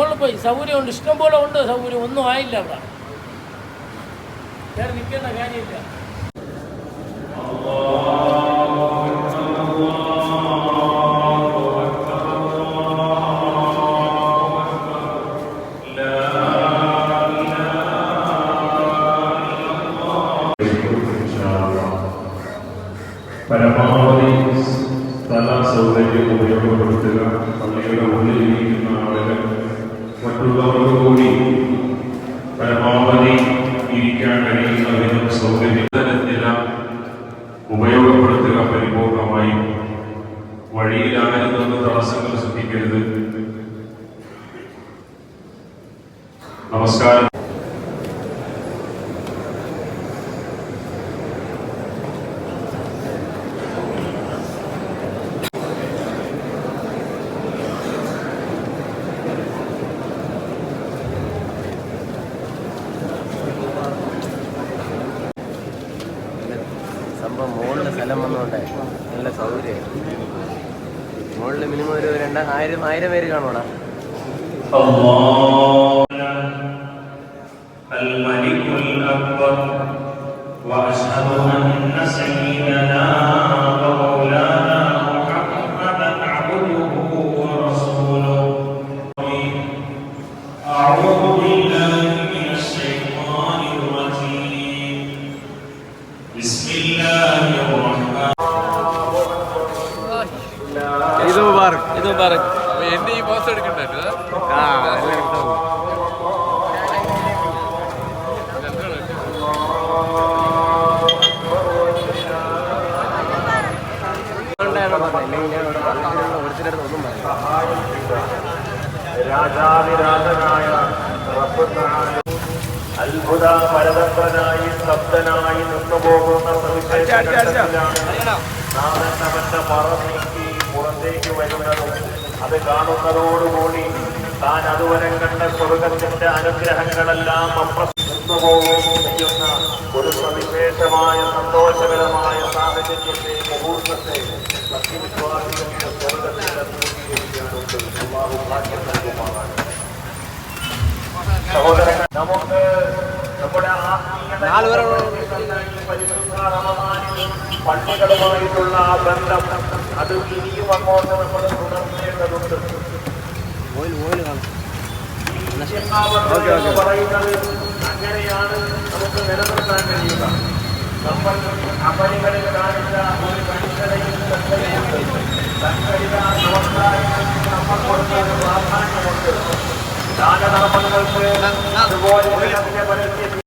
മുകളിൽ പോയി. സൗകര്യമുണ്ട്. ഇഷ്ടം പോലെ ഉണ്ട് സൗകര്യം. ഒന്നും ആയില്ല അവിടെ. വേറെ നിൽക്കേണ്ട കാര്യമില്ല. പരമാവധി സ്ഥല സൗകര്യം ഉപയോഗപ്പെടുത്തുക. പള്ളിയുടെ ഉള്ളിലിരിക്കുന്ന ആളുകൾ മറ്റുള്ളവർക്ക് കൂടി പരമാവധി ഇരിക്കാൻ കഴിയുന്ന വിധം സൗകര്യം തരത്തില ഉപയോഗപ്പെടുത്തുക പരിപൂർണമായി. വഴിയിലാകരുതെന്ന് തടസ്സങ്ങൾ ശ്രദ്ധിക്കരുത് നമസ്കാരം. സംഭവം മുകളിൽ സ്ഥലം വന്നോണ്ടേ നല്ല സൗകര്യം മുകളിൽ മിനിമം ഒരു രണ്ട് ആയിരം ആയിരം പേര് കാണൂടാ الله الملك الأكبر وأشهد أن سيدنا മുബാറക്. ഇത് മുബാറക്. എന്റെ ഈ പോസ്റ്റ് എടുക്കണ്ടല്ലോ ആ. രാജാതിരാജനായ അത്ഭുത പരതന്ത്രനായി സ്തബ്ധനായി നിന്നുപോകുന്ന സവിശേഷഘട്ടത്തിലാണ് നാമെന്നവന്റെ നീക്കി പുറത്തേക്ക് വരുന്നതും അത് കാണുന്നതോടുകൂടി താൻ അതുവരെ കണ്ട സ്വർഗത്തിന്റെ അനുഗ്രഹങ്ങളെല്ലാം അപ്രസിന്നുപോകുകയും ചെയ്യുന്ന ഒരു സവിശേഷമായ സന്തോഷകരമായ സാഹചര്യത്തെ മുഹൂർത്തത്തെ സത്യവിശ്വാസികളുടെ സഹോദരങ്ങൾ നമുക്ക് നമ്മുടെ റമദാനിൽ പള്ളികളുമായിട്ടുള്ള ആ ബന്ധം അത് ഇനിയും അങ്ങോട്ട് നമ്മൾ തുടർന്നേണ്ടതുണ്ട് പറയുന്നത് അങ്ങനെയാണ് നമുക്ക് നിലനിർത്താൻ കഴിയുക നമ്മൾ അപരികളിൽ കാണിച്ച ഒരു ഒരു പ്രാധാന്യമുണ്ട് ദാനധർമ്മങ്ങൾക്ക് അതുപോലെ